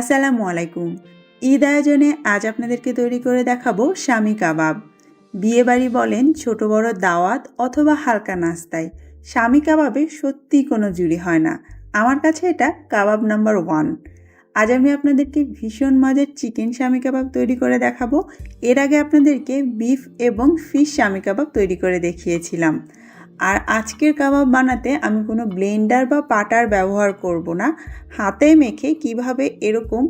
আসসালামু আলাইকুম। ঈদ আয়োজনে আজ আপনাদেরকে তৈরি করে দেখাবো স্বামী কাবাব। বিয়েবাড়ি বলেন ছোট বড় দাওয়াত অথবা হালকা নাস্তায়। স্বামী কাবাবে সত্যিই কোনো জুড়ি হয় না। আমার কাছে এটা কাবাব নাম্বার ওয়ান। আজ আমি আপনাদেরকে ভীষণ মজার চিকেন স্বামী কাবাব তৈরি করে দেখাবো। এর আগে আপনাদেরকে বিফ এবং ফিশ স্বামী কাবাব তৈরি করে দেখিয়েছিলাম। আর আজকের কাবাব বানাতে আমি কোনো ব্লেন্ডার বা পাটার ব্যবহার করব না। হাতে মেখে কীভাবে এরকম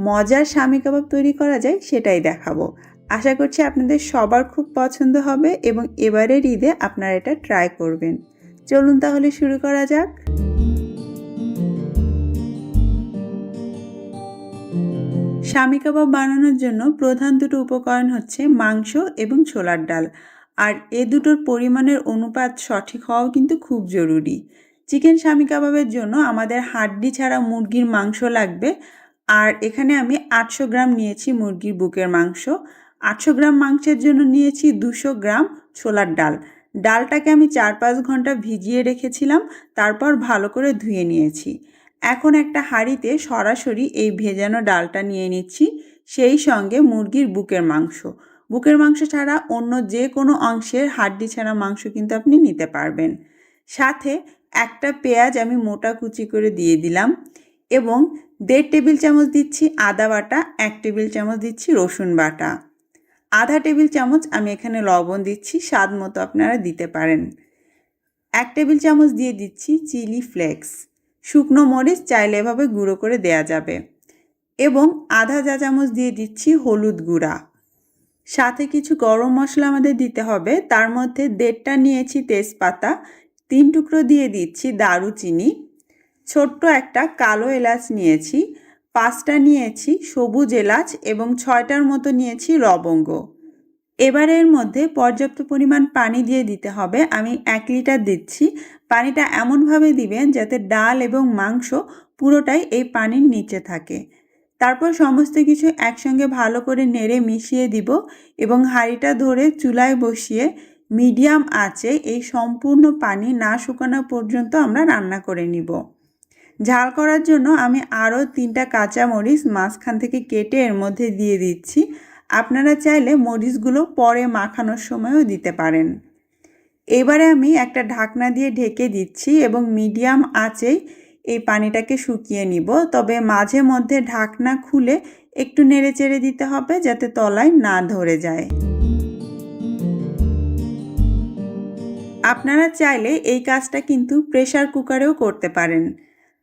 মজার স্বামী কাবাব তৈরি করা যায় সেটাই দেখাবো। আশা করছি আপনাদের সবার খুব পছন্দ হবে এবং এবারের ঈদে আপনারা এটা ট্রাই করবেন। চলুন তাহলে শুরু করা যাক। স্বামী কাবাব বানানোর জন্য প্রধান দুটো উপকরণ হচ্ছে মাংস এবং ছোলার ডাল। আর এ দুটোর পরিমাণের অনুপাত সঠিক হওয়াও কিন্তু খুব জরুরি। চিকেন স্বামী কাবাবের জন্য আমাদের হাড্ডি ছাড়া মুরগির মাংস লাগবে। আর এখানে আমি আটশো গ্রাম নিয়েছি মুরগির বুকের মাংস। আটশো গ্রাম মাংসের জন্য নিয়েছি দুশো গ্রাম ছোলার ডাল। ডালটাকে আমি চার পাঁচ ঘণ্টা ভিজিয়ে রেখেছিলাম, তারপর ভালো করে ধুয়ে নিয়েছি। এখন একটা হাঁড়িতে সরাসরি এই ভেজানো ডালটা নিয়ে নিচ্ছি, সেই সঙ্গে মুরগির বুকের মাংস। বুকের মাংস ছাড়া অন্য যে কোনো অংশের হাড্ডি ছাড়া মাংস কিন্তু আপনি নিতে পারবেন। সাথে একটা পেঁয়াজ আমি মোটা কুচি করে দিয়ে দিলাম এবং দেড় টেবিল চামচ দিচ্ছি আদা বাটা, এক টেবিল চামচ দিচ্ছি রসুন বাটা। আধা টেবিল চামচ আমি এখানে লবণ দিচ্ছি, স্বাদ মতো আপনারা দিতে পারেন। এক টেবিল চামচ দিয়ে দিচ্ছি চিলি ফ্লেক্স। শুকনো মরিচ চাইলে এভাবে গুঁড়ো করে দেয়া যাবে। এবং আধা চা চামচ দিয়ে দিচ্ছি হলুদ গুঁড়া। সাথে কিছু গরম মশলা আমাদের দিতে হবে। তার মধ্যে দেড়টা নিয়েছি তেজপাতা, তিন টুকরো দিয়ে দিচ্ছি দারুচিনি, ছোট্ট একটা কালো এলাচ নিয়েছি, পাঁচটা নিয়েছি সবুজ এলাচ এবং ছয়টার মতো নিয়েছি লবঙ্গ। এবার এর মধ্যে পর্যাপ্ত পরিমাণ পানি দিয়ে দিতে হবে। আমি এক লিটার দিচ্ছি। পানিটা এমনভাবে দিবেন যাতে ডাল এবং মাংস পুরোটাই এই পানির নিচে থাকে। তারপর সমস্ত কিছু একসঙ্গে ভালো করে নেড়ে মিশিয়ে দিব এবং হাঁড়িটা ধরে চুলায় বসিয়ে মিডিয়াম আঁচে এই সম্পূর্ণ পানি না শুকানো পর্যন্ত আমরা রান্না করে নিব। ঝাল করার জন্য আমি আরও তিনটা কাঁচা মরিচ মাঝখান থেকে কেটে এর মধ্যে দিয়ে দিচ্ছি। আপনারা চাইলে মরিচগুলো পরে মাখানোর সময়ও দিতে পারেন। এবারে আমি একটা ঢাকনা দিয়ে ঢেকে দিচ্ছি এবং মিডিয়াম আঁচেই এই পানিটাকে শুকিয়ে নিব। তবে মাঝে মধ্যে ঢাকনা খুলে একটু নেড়ে চেড়ে দিতে হবে যাতে তলায় না ধরে যায়। আপনারা চাইলে এই কাজটা কিন্তু প্রেশার কুকারেও করতে পারেন।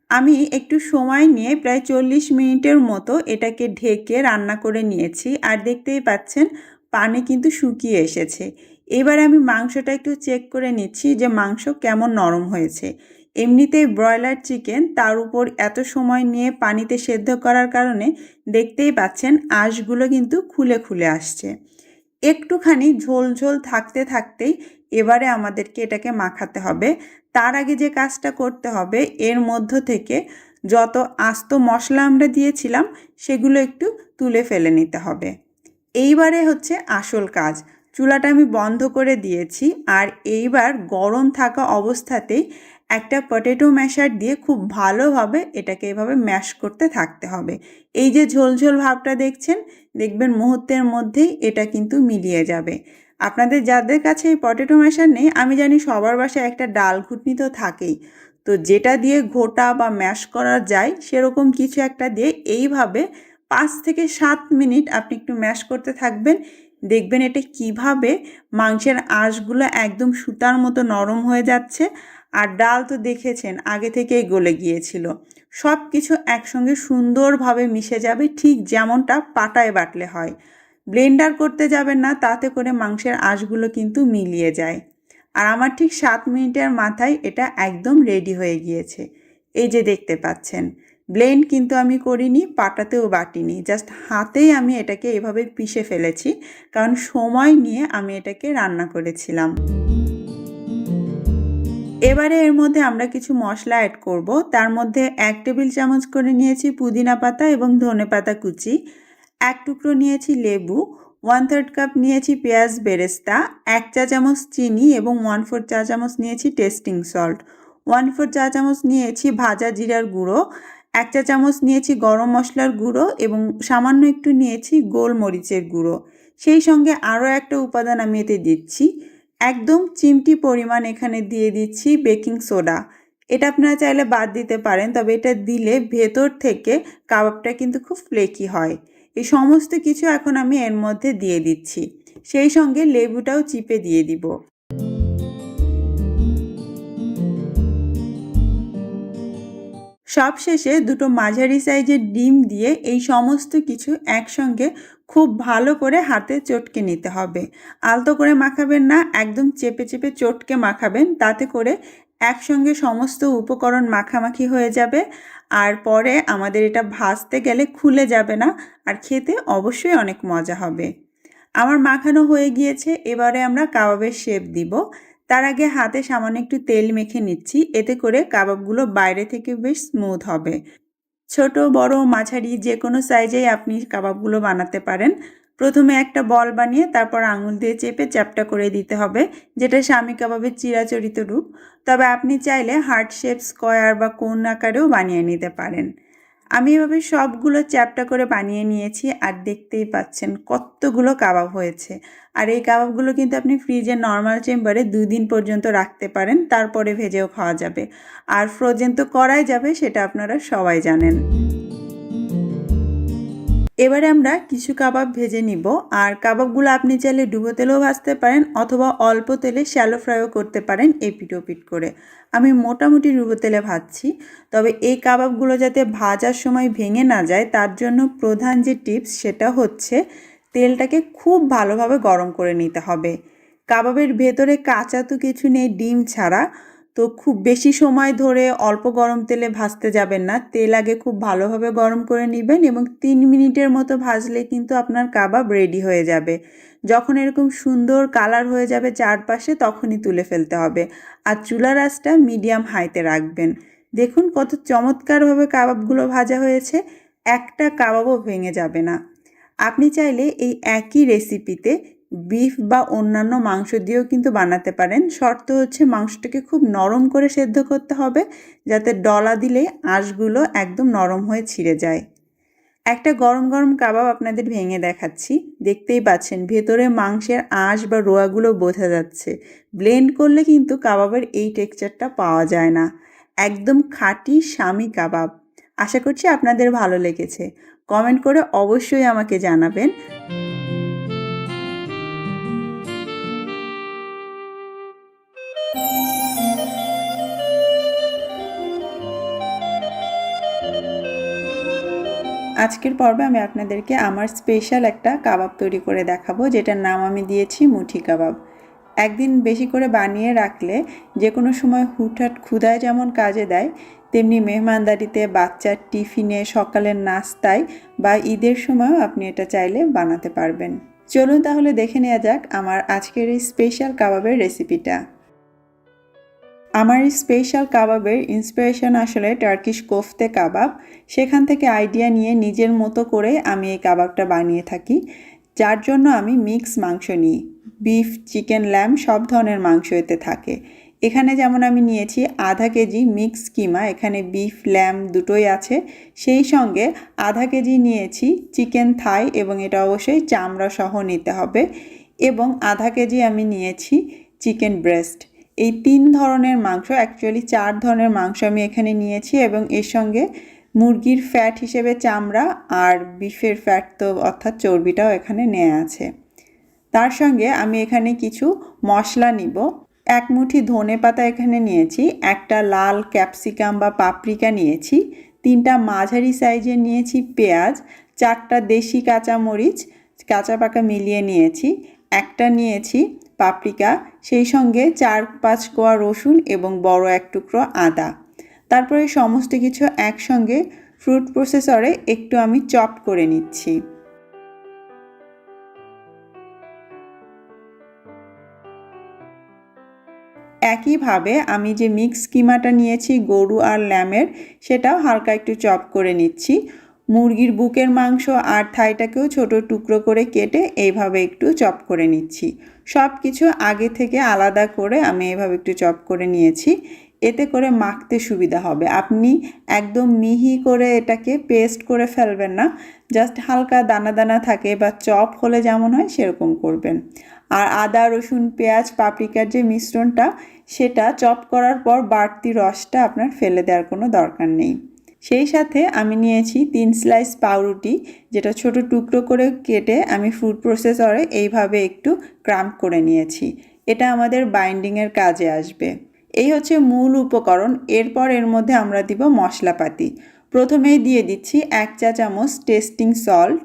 আমি একটু সময় নিয়ে প্রায় চল্লিশ মিনিটের মতো এটাকে ঢেকে রান্না করে নিয়েছি আর দেখতেই পাচ্ছেন পানি কিন্তু শুকিয়ে এসেছে। এবার আমি মাংসটা একটু চেক করে নিচ্ছি যে মাংস কেমন নরম হয়েছে। এমনিতেই ব্রয়লার চিকেন তার উপর এত সময় নিয়ে পানিতে সেদ্ধ করার কারণে দেখতেই পাচ্ছেন আঁশগুলো কিন্তু খুলে খুলে আসছে। একটুখানি ঝোল ঝোল থাকতে থাকতেই এবারে আমাদেরকে এটাকে মাখাতে হবে। তার আগে যে কাজটা করতে হবে, এর মধ্য থেকে যত আস্ত মশলা আমরা দিয়েছিলাম, সেগুলো একটু তুলে ফেলে নিতে হবে। এইবারে হচ্ছে আসল কাজ। চুলাটা আমি বন্ধ করে দিয়েছি আর এইবার গরম থাকা অবস্থাতেই একটা পটেটো ম্যাশার দিয়ে খুব ভালোভাবে এটাকে এভাবে ম্যাশ করতে থাকতে হবে। এই যে ঝোলঝোল ভাবটা দেখছেন, দেখবেন মুহূর্তের মধ্যেই এটা কিন্তু মিলিয়ে যাবে। আপনাদের যাদের কাছে এই পটেটো ম্যাশার নেই, আমি জানি সবার বাসায় একটা ডাল ঘুটনি তো থাকেই। তো যেটা দিয়ে ঘোটা বা ম্যাশ করা যায়, সেরকম কিছু একটা দিয়ে এইভাবে পাঁচ থেকে সাত মিনিট আপনি একটু ম্যাশ করতে থাকবেন। দেখবেন এটা কীভাবে মাংসের আঁশগুলো একদম সুতার মতো নরম হয়ে যাচ্ছে। আর ডাল তো দেখেছেন, আগে থেকেই গলে গিয়েছিল। সব কিছু একসঙ্গে সুন্দরভাবে মিশে যাবে, ঠিক যেমনটা পাটায় বাটলে হয়। ব্লেন্ডার করতে যাবেন না, তাতে করে মাংসের আঁশগুলো কিন্তু মিলিয়ে যায়। আর আমার ঠিক সাত মিনিটের মাথায় এটা একদম রেডি হয়ে গিয়েছে। এই যে দেখতে পাচ্ছেন, ব্লেন্ড কিন্তু আমি করিনি, পাটাতেও বাটিনি। জাস্ট হাতেই আমি এটাকে এভাবে পিষে ফেলেছি, কারণ সময় নিয়ে আমি এটাকে রান্না করেছিলাম। এবারে এর মধ্যে আমরা কিছু মশলা অ্যাড করব। তার মধ্যে এক টেবিল চামচ করে নিয়েছি পুদিনা পাতা এবং ধনে পাতা কুচি। এক টুকরো নিয়েছি লেবু। ওয়ান থার্ড কাপ নিয়েছি পেঁয়াজ বেরেস্তা। এক চা চামচ চিনি এবং ওয়ান ফোর চা চামচ নিয়েছি টেস্টিং সল্ট ওয়ান ফোর চা চামচ নিয়েছি ভাজা জিরার গুঁড়ো। এক চা চামচ নিয়েছি গরম মশলার গুঁড়ো এবং সামান্য একটু নিয়েছি গোলমরিচের গুঁড়ো। সেই সঙ্গে আরও একটা উপাদান আমি এতে দিচ্ছি। একদম চিমটি পরিমাণ এখানে দিয়ে দিচ্ছি বেকিং সোডা। এটা আপনারা চাইলে বাদ দিতে পারেন, তবে এটা দিলে ভেতর থেকে কাবাবটা কিন্তু খুব ফ্লেকি হয়। এই সমস্ত কিছু এখন আমি এর মধ্যে দিয়ে দিচ্ছি। সেই সঙ্গে লেবুটাও চিপে দিয়ে দিব। সবশেষে দুটো মাঝারি সাইজের ডিম দিয়ে এই সমস্ত কিছু একসঙ্গে খুব ভালো করে হাতে চটকে নিতে হবে। আলতো করে মাখাবেন না, একদম চেপে চেপে চটকে মাখাবেন, তাতে করে একসঙ্গে সমস্ত উপকরণ মাখামাখি হয়ে যাবে। আর পরে আমাদের এটা ভাজতে গেলে খুলে যাবে না, আর খেতে অবশ্যই অনেক মজা হবে। আমার মাখানো হয়ে গিয়েছে, এবারে আমরা কাবাবের শেপ দিব। তার আগে হাতে সামান্য একটু তেল মেখে নিচ্ছি, এতে করে কাবাবগুলো বাইরে থেকে বেশ স্মুথ হবে। ছোট, বড়, মাঝারি যে কোনো সাইজেই আপনি কাবাবগুলো বানাতে পারেন। প্রথমে একটা বল বানিয়ে তারপর আঙুল দিয়ে চেপে চ্যাপটা করে দিতে হবে, যেটা স্বামী কাবাবের চিরাচরিত রূপ। তবে আপনি চাইলে হার্ট শেপ স্কোয়ার বা কোন আকারেও বানিয়ে নিতে পারেন। আমি এভাবে সবগুলো চ্যাপটা করে বানিয়ে নিয়েছি আর দেখতেই পাচ্ছেন কতগুলো কাবাব হয়েছে। আর এই কাবাবগুলো কিন্তু আপনি ফ্রিজে নর্মাল চেম্বারে দুই দিন পর্যন্ত রাখতে পারেন, তারপরে ভেজেও খাওয়া যাবে। আর ফ্রোজেন তো করাই যাবে, সেটা আপনারা সবাই জানেন। এবারে আমরা কিছু কাবাব ভেজে নিব, আর কাবাবগুলো আপনি চাইলে ডুবো তেলেও ভাজতে পারেন অথবা অল্প তেলে শ্যালো ফ্রাইও করতে পারেন এপিট ওপিট করে। আমি মোটামুটি ডুবো তেলে ভাজছি, তবে এই কাবাবগুলো যাতে ভাজার সময় ভেঙে না যায়, তার জন্য প্রধান যে টিপস সেটা হচ্ছে তেলটাকে খুব ভালোভাবে গরম করে নিতে হবে। কাবাবের ভেতরে কাঁচা তো কিছু নেই, ডিম ছাড়া। তো খুব বেশি সময় ধরে অল্প গরম তেলে ভাজতে যাবেন না। তেল আগে খুব ভালোভাবে গরম করে নেবেন এবং তিন মিনিটের মতো ভাজলে কিন্তু আপনার কাবাব রেডি হয়ে যাবে। যখন এরকম সুন্দর কালার হয়ে যাবে চারপাশে তখনই তুলে ফেলতে হবে আর চুলার আঁচটা মিডিয়াম হাইতে রাখবেন। দেখুন কত চমৎকারভাবে কাবাবগুলো ভাজা হয়েছে, একটা কাবাবও ভেঙে যাবে না। আপনি চাইলে এই একই রেসিপিতে বিফ বা অন্যান্য মাংস দিয়েও কিন্তু বানাতে পারেন। শর্ত হচ্ছে মাংসটাকে খুব নরম করে সেদ্ধ করতে হবে, যাতে ডলা দিলে আঁশগুলো একদম নরম হয়ে ছিঁড়ে যায়। একটা গরম গরম কাবাব আপনাদের ভেঙে দেখাচ্ছি। দেখতেই পাচ্ছেন, ভেতরে মাংসের আঁশ বা রোয়াগুলো বোঝা যাচ্ছে। ব্লেন্ড করলে কিন্তু কাবাবের এই টেক্সচারটা পাওয়া যায় না। একদম খাঁটি, স্বামী কাবাব। আশা করছি আপনাদের ভালো লেগেছে। কমেন্ট করে অবশ্যই আমাকে জানাবেন। আজকের পর্বে আমি আপনাদেরকে আমার স্পেশাল একটা কাবাব তৈরি করে দেখাবো, যেটার নাম আমি দিয়েছি মুঠি কাবাব। একদিন বেশি করে বানিয়ে রাখলে যে কোনো সময় হুটহাট ক্ষুধায় যেমন কাজে দেয়, তেমনি মেহমানদারিতে, বাচ্চার টিফিনে, সকালের নাস্তায় বা ঈদের সময়ও আপনি এটা চাইলে বানাতে পারবেন। চলুন তাহলে দেখে নেওয়া যাক আমার আজকের এই স্পেশাল কাবাবের রেসিপিটা আমার এই স্পেশাল কাবাবের ইন্সপিরেশন আসলে টার্কিশ কোফতে কাবাব। সেখান থেকে আইডিয়া নিয়ে নিজের মতো করে আমি এই কাবাবটা বানিয়ে থাকি। যার জন্য আমি মিক্স মাংস নিই। বিফ চিকেন ল্যাম সব ধরনের মাংস এতে থাকে। এখানে যেমন আমি নিয়েছি আধা কেজি মিক্স কিমা। এখানে বিফ ল্যাম দুটোই আছে। সেই সঙ্গে আধা কেজি নিয়েছি চিকেন থাই এবং এটা অবশ্যই চামড়া সহ নিতে হবে। এবং আধা কেজি আমি নিয়েছি চিকেন ব্রেস্ট এই তিন ধরনের মাংস অ্যাকচুয়ালি চার ধরনের মাংস আমি এখানে নিয়েছি এবং এর সঙ্গে মুরগির ফ্যাট হিসেবে চামড়া আর বিফের ফ্যাট তো অর্থাৎ চর্বিটাও এখানে নেওয়া আছে। তার সঙ্গে আমি এখানে কিছু মশলা নিব। এক মুঠি ধনে পাতা এখানে নিয়েছি, একটা লাল ক্যাপসিকাম বা পাপরিকা নিয়েছি, তিনটা মাঝারি সাইজের নিয়েছি পেঁয়াজ, চারটা দেশি কাঁচামরিচ, কাঁচা পাকা মিলিয়ে নিয়েছি, একটা নিয়েছি পাপরিকা সেই সঙ্গে চার পাঁচ কোয়া রসুন এবং বড় এক টুকরো আদা। তারপরে সমস্ত কিছু একসঙ্গে ফ্রুট প্রসেসরে একটু আমি চপ করে নিচ্ছি। একইভাবে আমি যে মিক্স কিমাটা নিয়েছি গরু আর ল্যামের, সেটাও হালকা একটু চপ করে নিচ্ছি। মুরগির বুকের মাংস আর থাইটাকেও ছোট টুকরো করে কেটে এইভাবে একটু চপ করে নিচ্ছি। সব কিছু আগে থেকে আলাদা করে আমি এভাবে একটু চপ করে নিয়েছি। এতে করে মাখতে সুবিধা হবে। আপনি একদম মিহি করে এটাকে পেস্ট করে ফেলবেন না। জাস্ট হালকা দানা দানা থাকে বা চপ হলে যেমন হয় সেরকম করবেন। আর আদা, রসুন, পেঁয়াজ, পাপরিকার যে মিশ্রণটা, সেটা চপ করার পর বাড়তি রসটা আপনার ফেলে দেওয়ার কোনো দরকার নেই। সেই সাথে আমি নিয়েছি তিন স্লাইস পাউরুটি, যেটা ছোট টুকরো করে কেটে আমি ফুড প্রসেসরে এইভাবে একটু ক্রাম্প করে নিয়েছি। এটা আমাদের বাইন্ডিংয়ের কাজে আসবে। এই হচ্ছে মূল উপকরণ। এরপর এর মধ্যে আমরা দিব মশলাপাতি। প্রথমেই দিয়ে দিচ্ছি এক চা চামচ টেস্টিং সল্ট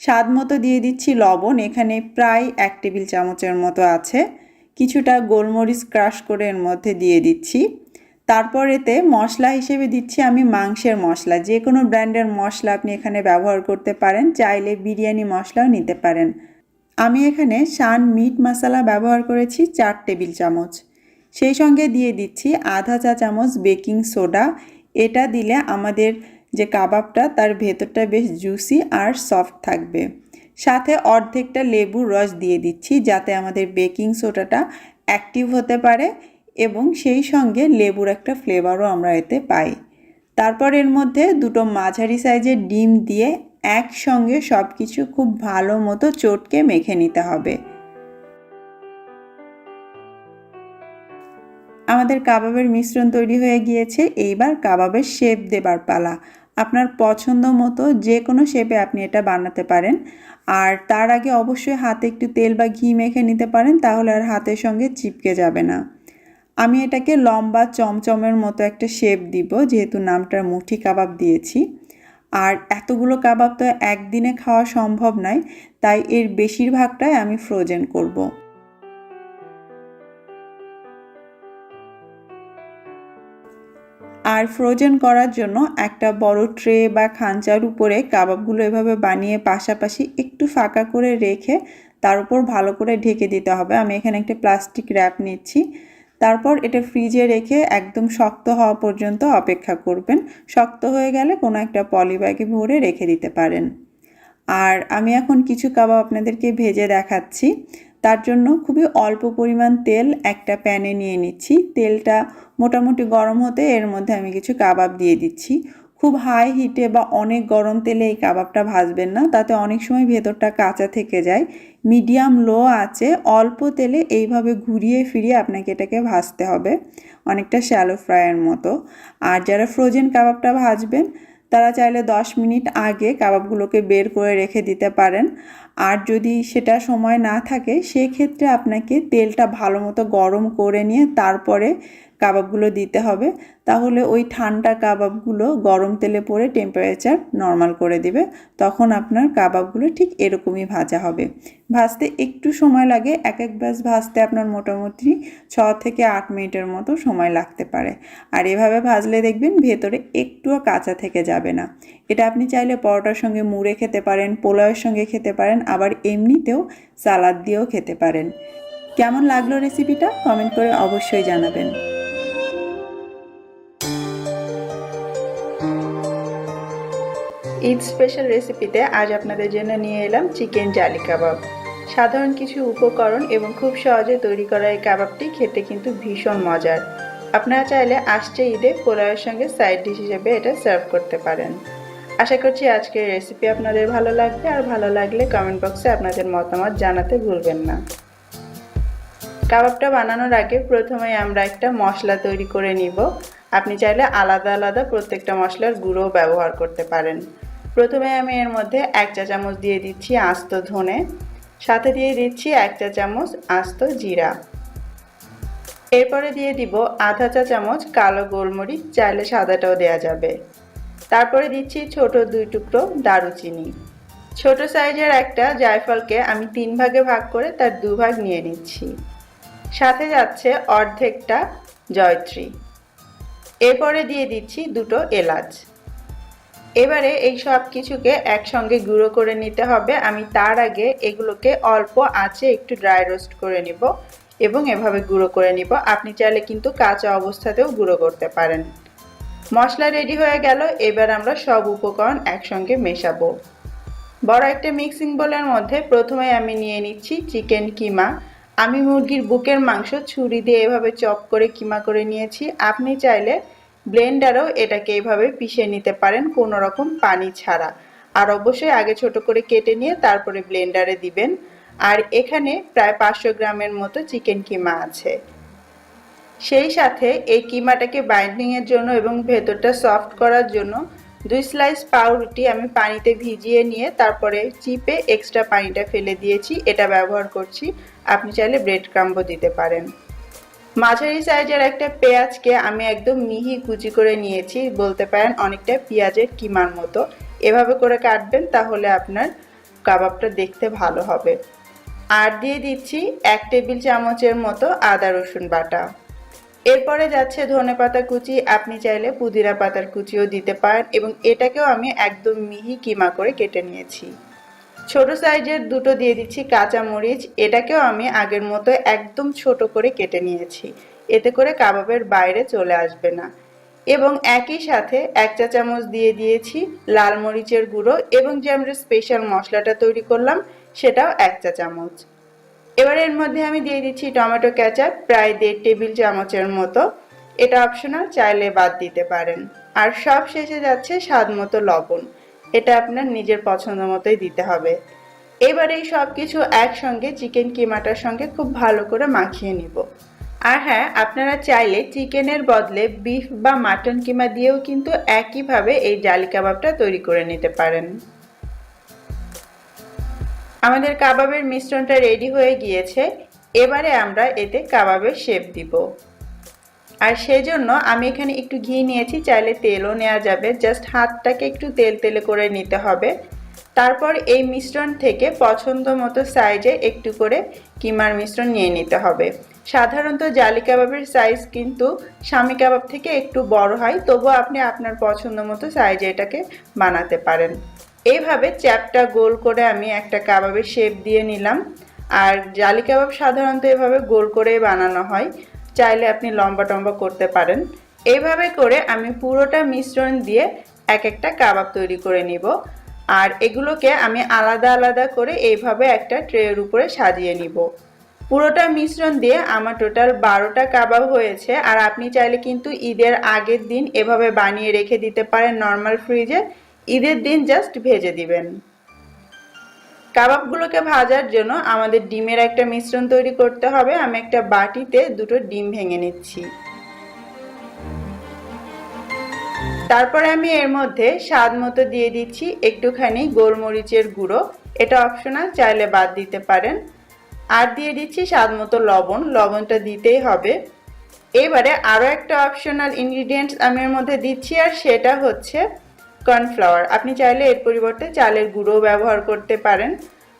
স্বাদ মতো দিয়ে দিচ্ছি লবণ। এখানে প্রায় এক টেবিল চামচের মতো আছে। কিছুটা গোলমরিচ ক্রাশ করে এর মধ্যে দিয়ে দিচ্ছি। তারপর এতে মশলা হিসেবে দিচ্ছি আমি মাংসের মশলা। যে কোনো ব্র্যান্ডের মশলা আপনি এখানে ব্যবহার করতে পারেন, চাইলে বিরিয়ানি মশলাও নিতে পারেন। আমি এখানে শান মিট মশলা ব্যবহার করেছি চার টেবিল চামচ। সেই সঙ্গে দিয়ে দিচ্ছি আধা চা চামচ বেকিং সোডা। এটা দিলে আমাদের যে কাবাবটা, তার ভেতরটা বেশ জুসি আর সফট থাকবে। সাথে অর্ধেকটা লেবুর রস দিয়ে দিচ্ছি যাতে আমাদের বেকিং সোডাটা অ্যাক্টিভ হতে পারে। এবং সেই সঙ্গে লেবুর একটা ফ্লেভারও আমরা এতে পাই। তারপর এর মধ্যে দুটো মাঝারি সাইজের ডিম দিয়ে একসঙ্গে সব কিছু খুব ভালো মতো চটকে মেখে নিতে হবে। আমাদের কাবাবের মিশ্রণ তৈরি হয়ে গিয়েছে, এইবার কাবাবের শেপ দেবার পালা। আপনার পছন্দ মতো যে কোনো শেপে আপনি এটা বানাতে পারেন। আর তার আগে অবশ্যই হাতে একটু তেল বা ঘি মেখে নিতে পারেন, তাহলে আর হাতের সঙ্গে চিপকে যাবে না। আমি এটাকে লম্বা চমচমের মতো একটা শেপ দিব, যেহেতু নামটার মুঠি কাবাব দিয়েছি। আর এতগুলো কাবাব তো একদিনে খাওয়া সম্ভব নয়, তাই এর বেশিরভাগটাই আমি ফ্রোজেন করব। আর ফ্রোজেন করার জন্য একটা বড় ট্রে বা খাঁচার উপরে কাবাবগুলো এভাবে বানিয়ে পাশাপাশি একটু ফাঁকা করে রেখে তার উপর ভালো করে ঢেকে দিতে হবে। আমি এখানে একটা প্লাস্টিক র্যাপ নিচ্ছি। তারপর এটা ফ্রিজে রেখে একদম শক্ত হওয়া পর্যন্ত অপেক্ষা করবেন। শক্ত হয়ে গেলে কোনো একটা পলিব্যাগে ভরে রেখে দিতে পারেন। আর আমি এখন কিছু কাবাব আপনাদেরকে ভেজে দেখাচ্ছি। তার জন্য খুবই অল্প পরিমাণ তেল একটা প্যানে নিয়ে নিচ্ছি। তেলটা মোটামুটি গরম হতে এর মধ্যে আমি কিছু কাবাব দিয়ে দিচ্ছি। খুব হাই হিটে বা অনেক গরম তেলে এই কাবাবটা ভাজবেন না। তাতে অনেক সময় ভেতরটা কাঁচা থেকে যায়। মিডিয়াম লো আছে। অল্প তেলে এইভাবে ঘুরিয়ে ফিরিয়ে আপনাকে এটাকে ভাজতে হবে। অনেকটা শ্যালো ফ্রাইয়ের মতো। আর যারা ফ্রোজেন কাবাবটা ভাজবেন, তারা চাইলে 10 মিনিট আগে কাবাবগুলোকে বের করে রেখে দিতে পারেন। আর যদি সেটা সময় না থাকে, সেক্ষেত্রে আপনাকে তেলটা ভালো মতো গরম করে নিয়ে তারপরে কাবাবগুলো দিতে হবে, তাহলে ওই ঠান্ডা কাবাবগুলো গরম তেলে পরে টেম্পারেচার নর্মাল করে দিবে, তখন আপনার কাবাবগুলো ঠিক এরকমই ভাজা হবে। ভাজতে একটু সময় লাগে, এক এক ব্যাস ভাজতে আপনার মোটামুটি ছ থেকে আট মিনিটের মতো সময় লাগতে পারে। আর এভাবে ভাজলে দেখবেন ভেতরে একটুও কাঁচা থেকে যাবে না। এটা আপনি চাইলে পরোটার সঙ্গে মুড়ে খেতে পারেন, পোলাওয়ের সঙ্গে খেতে পারেন, আবার এমনিতেও সালাদ দিয়েও খেতে পারেন। কেমন লাগল রেসিপিটা কমেন্ট করে অবশ্যই জানাবেন। ঈদ স্পেশাল রেসিপিতে আজ আপনাদের জন্য নিয়ে এলাম চিকেন জালি কাবাব সাধারণ কিছু উপকরণ এবং খুব সহজে তৈরি করা এই কাবাবটি খেতে কিন্তু ভীষণ মজার। আপনারা চাইলে আসছে ঈদে পোলাওয়ের সঙ্গে সাইড ডিশ হিসেবে এটা সার্ভ করতে পারেন। আশা করছি আজকের রেসিপি আপনাদের ভালো লাগবে, আর ভালো লাগলে কমেন্ট বক্সে আপনাদের মতামত জানাতে ভুলবেন না। কাবাবটা বানানোর আগে প্রথমে আমরা একটা মশলা তৈরি করে নিব। আপনি চাইলে আলাদা আলাদা প্রত্যেকটা মশলার গুঁড়ো ব্যবহার করতে পারেন। প্রথমে আমি এর মধ্যে এক চা চামচ দিয়ে দিচ্ছি আস্ত ধনে, সাথে দিয়ে দিচ্ছি এক চা চামচ আস্ত জিরা। এরপরে দিয়ে দিব আধা চা চামচ কালো গোলমরিচ, চাইলে সাদাটাও দেওয়া যাবে। তারপরে দিচ্ছি ছোট দুই টুকরো দারুচিনি। ছোট সাইজের একটা জায়ফলকে আমি তিন ভাগে ভাগ করে তার দুভাগ নিয়ে নিচ্ছি। সাথে যাচ্ছে অর্ধেকটা জয়ত্রী। এরপরে দিয়ে দিচ্ছি দুটো এলাচ। এবারে এই সব কিছুকে একসঙ্গে গুঁড়ো করে নিতে হবে। আমি তার আগে এগুলোকে অল্প আঁচে একটু ড্রাই রোস্ট করে নিব এবং এভাবে গুঁড়ো করে নিব। আপনি চাইলে কিন্তু কাঁচা অবস্থাতেও গুঁড়ো করতে পারেন। মশলা রেডি হয়ে গেল। এবার আমরা সব উপকরণ একসঙ্গে মেশাবো। বড় একটা মিক্সিং বোলের মধ্যে প্রথমে আমি নিয়ে নিচ্ছি চিকেন কিমা। আমি মুরগির বুকের মাংস ছুরি দিয়ে এভাবে চপ করে কিমা করে নিয়েছি। আপনি চাইলে ব্লেন্ডারেও এটাকে এভাবে পিষে নিতে পারেন কোনো রকম পানি ছাড়া। আর অবশ্যই আগে ছোট করে কেটে নিয়ে তারপরে ব্লেন্ডারে দিবেন। আর এখানে প্রায় পাঁচশো গ্রামের মতো চিকেন কিমা আছে। সেই সাথে এই কিমাটাকে বাইন্ডিংয়ের জন্য এবং ভেতরটা সফট করার জন্য দুই স্লাইস পাউরুটি আমি পানিতে ভিজিয়ে নিয়ে তারপরে চিপে এক্সট্রা পানিটা ফেলে দিয়েছি। এটা ব্যবহার করছি। আপনি চাইলে ব্রেড ক্রাম্বও দিতে পারেন। মাঝারি সাইজের একটা পেঁয়াজকে আমি একদম মিহি কুচি করে নিয়েছি, বলতে পারেন অনেকটা পেঁয়াজের কিমার মতো। এভাবে করে কাটবেন তাহলে আপনার কাবাবটা দেখতে ভালো হবে। আর দিয়ে দিচ্ছি এক টেবিল চামচের মতো আদা রসুন বাটা। এরপরে যাচ্ছে ধনে পাতা কুচি, আপনি চাইলে পুদিনা পাতার কুচিও দিতে পারেন এবং এটাকেও আমি একদম মিহি কিমা করে কেটে নিয়েছি। ছোট সাইজের দুটো দিয়ে দিচ্ছি কাঁচা মরিচ। এটাকেও আমি আগের মতো একদম ছোট করে কেটে নিয়েছি। এতে করে কাবাবের বাইরে চলে আসবে না। এবং একই সাথে এক চা চামচ দিয়ে দিয়েছি লাল মরিচের গুঁড়ো এবং যে আমরা স্পেশাল মশলাটা তৈরি করলাম, সেটাও এক চা চামচ। এবার এর মধ্যে আমি দিয়ে দিচ্ছি টমেটো ক্যাচাপ প্রায় দেড় টেবিল চামচের মতো। এটা অপশনাল চাইলে বাদ দিতে পারেন। আর সব শেষে যাচ্ছে স্বাদ মতো লবণ। এটা আপনার নিজের পছন্দ মতোই দিতে হবে। এবার এই সব কিছু একসঙ্গে চিকেন কিমাটার সঙ্গে খুব ভালো করে মাখিয়ে নিব। আর হ্যাঁ আপনারা চাইলে চিকেনের বদলে বিফ বা মাটন কিমা দিয়েও কিন্তু একইভাবে এই জালি কাবাবটা তৈরি করে নিতে পারেন। আমাদের কাবাবের মিশ্রণটা রেডি হয়ে গিয়েছে। এবারে আমরা এতে কাবাবের শেপ দিব। আর সেজন্য আমি এখানে একটু ঘি নিয়েছি, চাইলে তেলও নেওয়া যাবে। জাস্ট হাতটাকে একটু তেল তেলে করে নিতে হবে। তারপর এই মিশ্রণ থেকে পছন্দ মতো সাইজে একটু করে কিমার মিশ্রণ নিয়ে নিতে হবে। সাধারণত জালি কাবাবের সাইজ কিন্তু স্বামী কাবাব থেকে একটু বড় হয় তবু আপনি আপনার পছন্দ মতো সাইজে এটাকে বানাতে পারেন। এইভাবে চ্যাপটা গোল করে আমি একটা কাবাবের শেপ দিয়ে নিলাম। আর জালি কাবাব সাধারণত এভাবে গোল করে বানানো হয়। চাইলে আপনি লম্বা টম্বা করতে পারেন। এইভাবে করে আমি পুরোটা মিশ্রণ দিয়ে এক একটা কাবাব তৈরি করে নিব। আর এগুলোকে আমি আলাদা আলাদা করে এইভাবে একটা ট্রের উপরে সাজিয়ে নিব। পুরোটা মিশ্রণ দিয়ে আমার টোটাল বারোটা কাবাব হয়েছে। আর আপনি চাইলে কিন্তু ঈদের আগের দিন এভাবে বানিয়ে রেখে দিতে পারেন নর্মাল ফ্রিজে। ঈদের দিন জাস্ট ভেজে দিবেন। কাবাবগুলোকে ভাজার জন্য আমাদের ডিমের একটা মিশ্রণ তৈরি করতে হবে। আমি একটা বাটিতে দুটো ডিম ভেঙে নিচ্ছি। তারপরে আমি এর মধ্যে স্বাদ মতো দিয়ে দিচ্ছি একটুখানি গোলমরিচের গুঁড়ো। এটা অপশনাল চাইলে বাদ দিতে পারেন। আর দিয়ে দিচ্ছি স্বাদ মতো লবণ। লবণটা দিতেই হবে। এবারে আরও একটা অপশনাল ইনগ্রিডিয়েন্টস আমি এর মধ্যে দিচ্ছি, আর সেটা হচ্ছে কর্নফ্লাওয়ার। আপনি চাইলে এর পরিবর্তে চালের গুঁড়ো ব্যবহার করতে পারেন।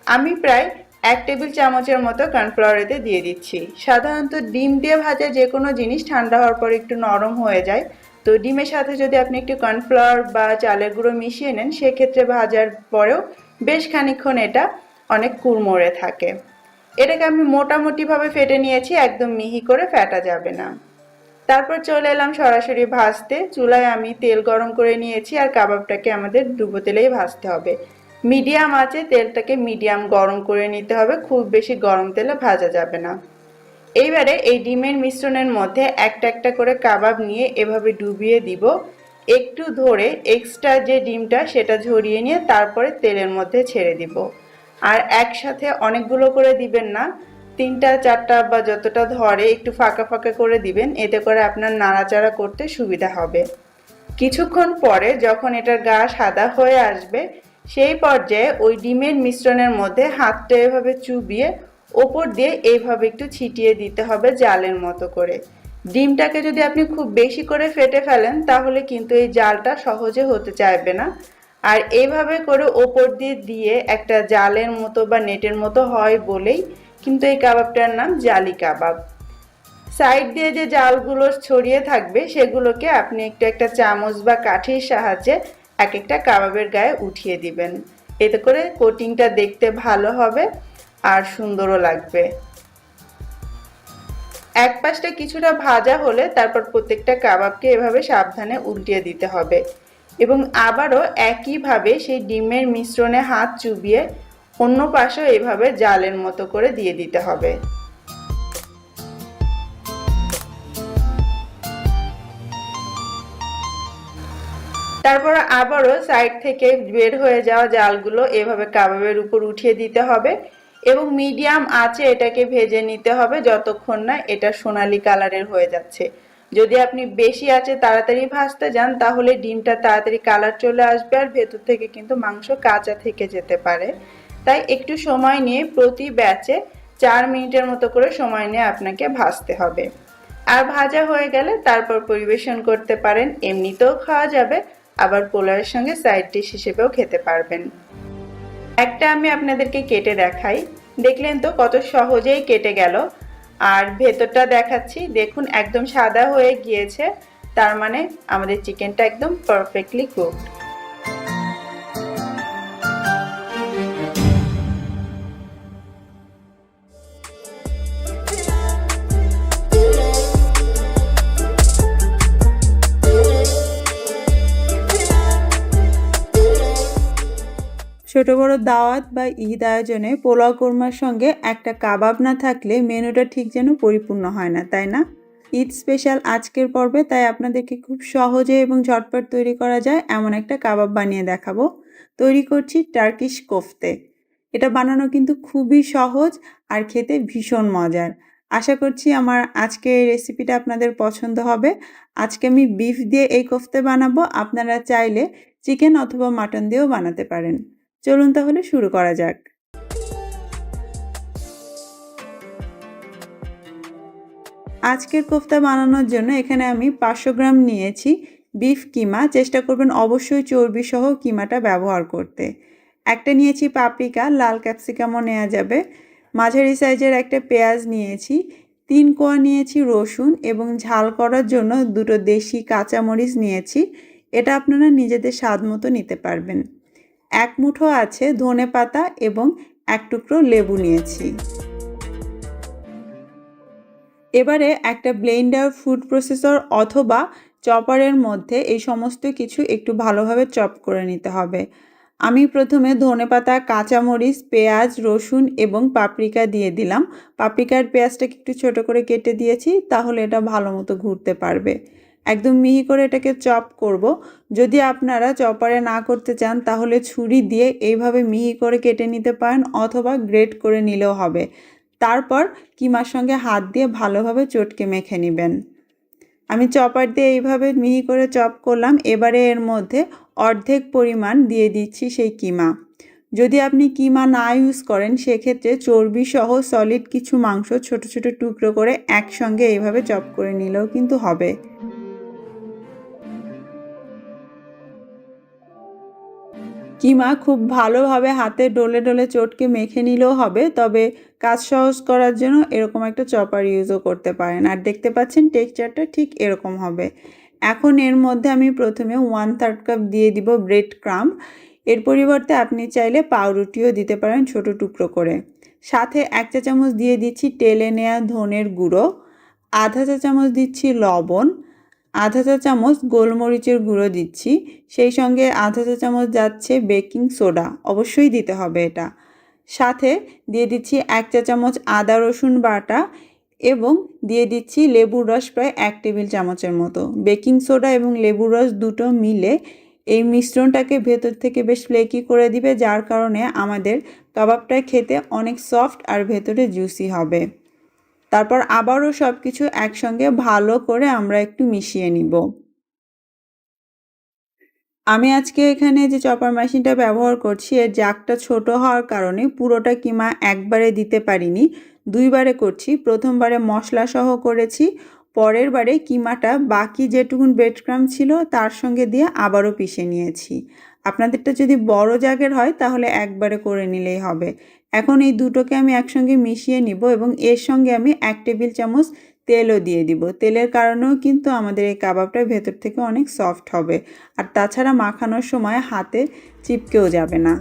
আমি প্রায় এক টেবিল চামচের মতো কর্নফ্লাওয়ার এতে দিয়ে দিচ্ছি। সাধারণত ডিম দিয়ে ভাজা যে কোনো জিনিস ঠান্ডা হওয়ার পর একটু নরম হয়ে যায়। তো ডিমের সাথে যদি আপনি একটু কর্নফ্লাওয়ার বা চালের গুঁড়ো মিশিয়ে নেন, সেক্ষেত্রে ভাজার পরেও বেশ খানিক্ষণ এটা অনেক কুড়মোড়ে থাকে। এটাকে আমি মোটামুটিভাবে ফেটে নিয়েছি, একদম মিহি করে ফেটা যাবে না। তারপর চলে এলাম সরাসরি ভাজতে। চুলায় আমি তেল গরম করে নিয়েছি আর কাবাবটাকে আমাদের ডুবো তেলেই ভাজতে হবে। মিডিয়াম আছে, তেলটাকে মিডিয়াম গরম করে নিতে হবে। খুব বেশি গরম তেলে ভাজা যাবে না। এইবারে এই ডিমের মিশ্রণের মধ্যে একটা একটা করে কাবাব নিয়ে এভাবে ডুবিয়ে দিব। একটু ধরে এক্সট্রা যে ডিমটা সেটা ঝরিয়ে নিয়ে তারপরে তেলের মধ্যে ছেড়ে দিব। আর একসাথে অনেকগুলো করে দিবেন না। তিনটা, চারটা বা যতটা ধরে একটু ফাঁকা ফাঁকা করে দিবেন, এতে করে আপনার নাড়াচাড়া করতে সুবিধা হবে। কিছুক্ষণ পরে যখন এটার গা সাদা হয়ে আসবে, সেই পর্যায়ে ওই ডিমের মিশ্রণের মধ্যে হাতটা এভাবে চুবিয়ে ওপর দিয়ে এইভাবে একটু ছিটিয়ে দিতে হবে জালের মতো করে। ডিমটাকে যদি আপনি খুব বেশি করে ফেটে ফেলেন, তাহলে কিন্তু এই জালটা সহজে হতে চাইবে না। আর এইভাবে করে ওপর দিয়ে দিয়ে একটা জালের মতো বা নেটের মতো হয় বলেই কিন্তু এই কাবাবটার নাম জালি কাবাব। সাইড দিয়ে যে জালগুলো ছড়িয়ে থাকবে, সেগুলোকে আপনি একটু একটা চামচ বা কাঠির সাহায্যে এক একটা কাবাবের গায়ে উঠিয়ে দিবেন। এতে করে কোটিংটা দেখতে ভালো হবে আর সুন্দরও লাগবে। এক পাশটা কিছুটা ভাজা হলে তারপর প্রত্যেকটা কাবাবকে এভাবে সাবধানে উল্টিয়ে দিতে হবে। এবং আবারও একইভাবে সেই ডিমের মিশ্রণে হাত চুবিয়ে অন্য পাশেও এইভাবে জালের মতো করে দিয়ে দিতে হবে। তারপর আবারও সাইড থেকে বের হয়ে যাওয়া জালগুলো এভাবে কাবাবের উপর উঠিয়ে দিতে হবে এবং মিডিয়াম আছে এটাকে ভেজে নিতে হবে যতক্ষণ না এটা সোনালি কালারের হয়ে যাচ্ছে। যদি আপনি বেশি আছে তাড়াতাড়ি ভাজতে যান, তাহলে ডিমটা তাড়াতাড়ি কালার চলে আসবে আর ভেতর থেকে কিন্তু মাংস কাঁচা থেকে যেতে পারে। তাই একটু সময় নিয়ে প্রতি ব্যাচে চার মিনিটের মতো করে সময় নিয়ে আপনাকে ভাজতে হবে। আর ভাজা হয়ে গেলে তারপর পরিবেশন করতে পারেন, এমনিতেও খাওয়া যাবে, আবার পোলাওয়ের সঙ্গে সাইড ডিশ হিসেবেও খেতে পারবেন। একটা আমি আপনাদেরকে কেটে দেখাই। দেখলেন তো কত সহজেই কেটে গেল। আর ভেতরটা দেখাচ্ছি, দেখুন একদম সাদা হয়ে গিয়েছে, তার মানে আমাদের চিকেনটা একদম পারফেক্টলি কুকড ছোট বড় দাওয়াত বা ঈদ আয়োজনে পোলাও কোরমার সঙ্গে একটা কাবাব না থাকলে মেনুটা ঠিক যেন পরিপূর্ণ হয় না, তাই না? ঈদ স্পেশাল আজকের পর্বে, তাই আপনাদেরকে খুব সহজে এবং ঝটপট তৈরি করা যায় এমন একটা কাবাব বানিয়ে দেখাবো। তৈরি করছি টার্কিশ কোফতে। এটা বানানো কিন্তু খুবই সহজ আর খেতে ভীষণ মজার। আশা করছি আমার আজকে এই রেসিপিটা আপনাদের পছন্দ হবে। আজকে আমি বিফ দিয়ে এই কোফতে বানাবো। আপনারা চাইলে চিকেন অথবা মাটন দিয়েও বানাতে পারেন। চলুন তাহলে শুরু করা যাক। আজকের কোফতা বানানোর জন্য এখানে আমি পাঁচশো গ্রাম নিয়েছি বিফ কিমা। চেষ্টা করবেন অবশ্যই চর্বি সহ কিমাটা ব্যবহার করতে। একটা নিয়েছি পাপরিকা, লাল ক্যাপসিকামও নেওয়া যাবে। মাঝারি সাইজের একটা পেঁয়াজ নিয়েছি, তিন কোয়া নিয়েছি রসুন এবং ঝাল করার জন্য দুটো দেশি কাঁচামরিচ নিয়েছি। এটা আপনারা নিজেদের স্বাদ মতো নিতে পারবেন। এক মুঠো আছে ধনে পাতা এবং এক টুকরো লেবু নিয়েছি। এবারে একটা ব্লেন্ডার ফুড প্রসেসর অথবা চপারের মধ্যে এই সমস্ত কিছু একটু ভালোভাবে চপ করে নিতে হবে। আমি প্রথমে ধনেপাতা কাঁচামরিচ, পেঁয়াজ, রসুন এবং পাপরিকা দিয়ে দিলাম। পাপরিকার পেঁয়াজটাকে একটু ছোট করে কেটে দিয়েছি, তাহলে এটা ভালো মতো ঘুরতে পারবে। একদম মিহি করে এটাকে চপ করব। যদি আপনারা চপারে না করতে চান, তাহলে ছুরি দিয়ে এইভাবে মিহি করে কেটে নিতে পারেন অথবা গ্রেট করে নিলেও হবে। তারপর কিমার সঙ্গে হাত দিয়ে ভালোভাবে চটকে মেখে নেবেন। আমি চপার দিয়ে এইভাবে মিহি করে চপ করলাম। এবারে এর মধ্যে অর্ধেক পরিমাণ দিয়ে দিচ্ছি সেই কিমা। যদি আপনি কিমা না ইউজ করেন, সেক্ষেত্রে চর্বি সহ সলিড কিছু মাংস ছোট ছোট টুকরো করে একসঙ্গে এইভাবে চপ করে নিলেও কিন্তু হবে। কিমা খুব ভালোভাবে হাতে ডলে ডলে চটকে মেখে নিলেও হবে, তবে কাজ সহজ করার জন্য এরকম একটা চপার ইউজও করতে পারেন। আর দেখতে পাচ্ছেন টেক্সচারটা ঠিক এরকম হবে। এখন এর মধ্যে আমি প্রথমে ওয়ান থার্ড কাপ দিয়ে দিব ব্রেড ক্রাম এর পরিবর্তে আপনি চাইলে পাউরুটিও দিতে পারেন ছোট টুকরো করে। সাথে এক চা চামচ দিয়ে দিচ্ছি টেলে নেওয়া ধনের গুঁড়ো। আধা চা চামচ দিচ্ছি লবণ। আধা চা চামচ গোলমরিচের গুঁড়ো দিচ্ছি। সেই সঙ্গে আধা চা চামচ যাচ্ছে বেকিং সোডা। অবশ্যই দিতে হবে এটা। সাথে দিয়ে দিচ্ছি এক চা চামচ আদা রসুন বাটা এবং দিয়ে দিচ্ছি লেবুর রস প্রায় এক টেবিল চামচের মতো। বেকিং সোডা এবং লেবুর রস দুটো মিলে এই মিশ্রণটাকে ভেতর থেকে বেশ ফ্লেকি করে দিবে, যার কারণে আমাদের কাবাবটা খেতে অনেক সফট আর ভেতরে জুসি হবে। তারপর আবারও সব কিছু একসঙ্গে ভালো করে আমরা একটু মিশিয়ে নিব। আমি আজকে এখানে যে চপার মেশিনটা ব্যবহার করছি, এর জাকটা ছোট হওয়ার কারণে পুরোটা কিমা একবারে দিতে পারিনি, দুইবারে করছি। প্রথমবারে মশলা সহ করেছি, পরের বারে কিমাটা বাকি যেটুকুন বেডক্রাম ছিল তার সঙ্গে দিয়ে আবারও পিষে নিয়েছি। আপনাদেরটা যদি বড় জাগের হয় তাহলে একবারে করে নিলেই হবে। এখন এই দুটোকে আমি একসঙ্গে মিশিয়ে নিব এবং এর সঙ্গে আমি এক টেবিল চামচ তেলও দিয়ে দিব। তেলের কারণেও কিন্তু আমাদের এই কাবাবটা ভেতর থেকে অনেক সফট হবে। আর তাছাড়া মাখানোর সময় হাতে চিপকেও যাবে না।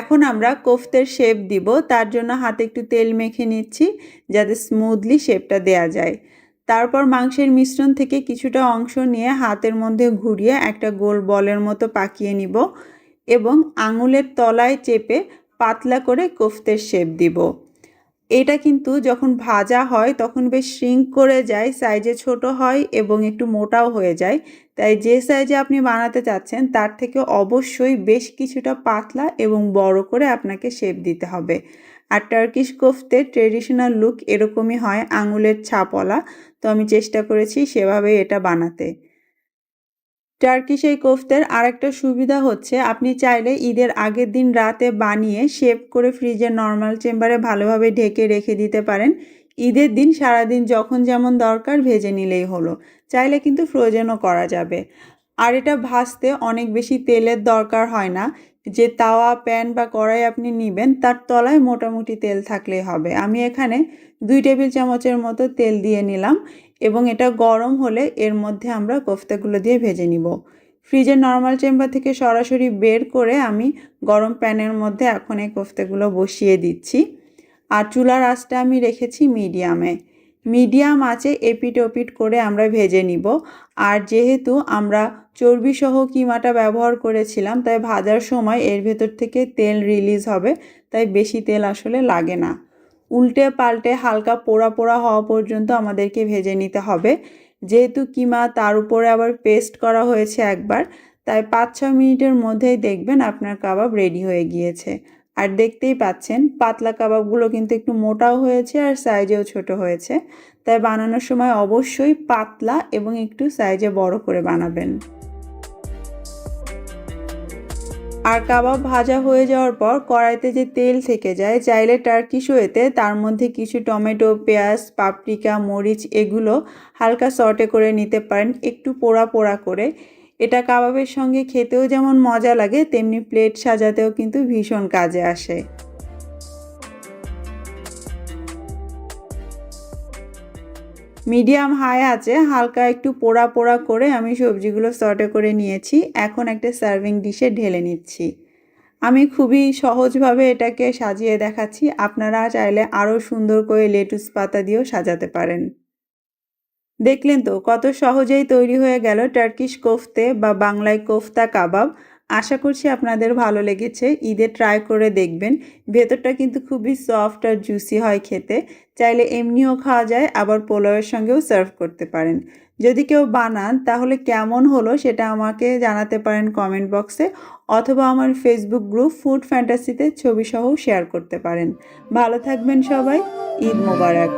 এখন আমরা কোফতের শেপ দিব। তার জন্য হাতে একটু তেল মেখে নিচ্ছি যাতে স্মুথলি শেপটা দেয়া যায়। তারপর মাংসের মিশ্রণ থেকে কিছুটা অংশ নিয়ে হাতের মধ্যে ঘুরিয়ে একটা গোল বলের মতো পাকিয়ে নিব এবং আঙুলের তলায় চেপে পাতলা করে কোফতের শেপ দিব। এটা কিন্তু যখন ভাজা হয়, তখন বেশ শ্রিঙ্ক করে যায় সাইজে ছোট হয় এবং একটু মোটাও হয়ে যায়। তাই যে সাইজে আপনি বানাতে চাচ্ছেন, তার থেকে অবশ্যই বেশ কিছুটা পাতলা এবং বড় করে আপনাকে শেপ দিতে হবে। আর টার্কিশ কোফতে ট্রেডিশনাল লুক এরকমই হয়, আঙুলের ছাপওয়ালা তো আমি চেষ্টা করেছি সেভাবেই এটা বানাতে। টার্কিশ এই কোফতের আরেকটা সুবিধা হচ্ছে, আপনি চাইলে ঈদের আগের দিন রাতে বানিয়ে শেপ করে ফ্রিজে নর্মাল চেম্বারে ভালোভাবে ঢেকে রেখে দিতে পারেন। ঈদের দিন সারাদিন যখন যেমন দরকার ভেজে নিলেই হলো। চাইলে কিন্তু ফ্রোজেনও করা যাবে। আর এটা ভাজতে অনেক বেশি তেলের দরকার হয় না। যে তাওয়া, প্যান বা কড়াই আপনি নেবেন, তার তলায় মোটামুটি তেল থাকলেই হবে। আমি এখানে দুই টেবিল চামচের মতো তেল দিয়ে নিলাম এবং এটা গরম হলে এর মধ্যে আমরা কোফতাগুলো দিয়ে ভেজে নিব। ফ্রিজের নর্মাল চেম্বার থেকে সরাসরি বের করে আমি গরম প্যানের মধ্যে এখন এই কোফতাগুলো বসিয়ে দিচ্ছি। আর চুলার আঁচটা আমি রেখেছি মিডিয়ামে। মিডিয়াম আঁচে এপিট ওপিট করে আমরা ভেজে নিব। আর যেহেতু আমরা চর্বিসহ কিমাটা ব্যবহার করেছিলাম, তাই ভাজার সময় এর ভেতর থেকে তেল রিলিজ হবে, তাই বেশি তেল আসলে লাগে না। উল্টে পাল্টে হালকা পোড়া পোড়া হওয়া পর্যন্ত আমাদেরকে ভেজে নিতে হবে। যেহেতু কিমা তার উপরে আবার পেস্ট করা হয়েছে একবার, তাই পাঁচ ছ মিনিটের মধ্যেই দেখবেন আপনার কাবাব রেডি হয়ে গিয়েছে। আর দেখতেই পাচ্ছেন, পাতলা কাবাবগুলো কিন্তু একটু মোটাও হয়েছে আর সাইজেও ছোট হয়েছে। তাই বানানোর সময় অবশ্যই পাতলা এবং একটু সাইজে বড় করে বানাবেন। আর কাবাব ভাজা হয়ে যাওয়ার পর কড়াইতে যে তেল থেকে যায়, চাইলে টার্কি শোয়েতে তার মধ্যে কিছু টমেটো, পেঁয়াজ, পাপরিকা, মরিচ এগুলো হালকা সটে করে নিতে পারেন, একটু পোড়া পোড়া করে। এটা কাবাবের সঙ্গে খেতেও যেমন মজা লাগে, তেমনি প্লেট সাজাতেও কিন্তু ভীষণ কাজে আসে। মিডিয়াম হাই আছে, হালকা একটু পোড়া পোড়া করে আমি সবজিগুলো সর্টে করে নিয়েছি। এখন একটা সার্ভিং ডিশে ঢেলে নিচ্ছি। আমি খুবই সহজভাবে এটাকে সাজিয়ে দেখাচ্ছি। আপনারা চাইলে আরও সুন্দর করে লেটুস পাতা দিয়েও সাজাতে পারেন। দেখলেন তো, কত সহজেই তৈরি হয়ে গেল টার্কিশ কোফতে বা বাংলায় কোফতা কাবাব। আশা করছি আপনাদের ভালো লেগেছে। ঈদে ট্রাই করে দেখবেন। ভেতরটা কিন্তু খুবই সফট আর জুসি হয় খেতে। চাইলে এমনিও খাওয়া যায়, আবার পোলাওয়ের সঙ্গেও সার্ভ করতে পারেন। যদি কেউ বানান, তাহলে কেমন হলো সেটা আমাকে জানাতে পারেন কমেন্ট বক্সে অথবা আমার ফেসবুক গ্রুপ ফুড ফ্যান্টাসিতে ছবি সহ শেয়ার করতে পারেন। ভালো থাকবেন সবাই। ঈদ মোবারক।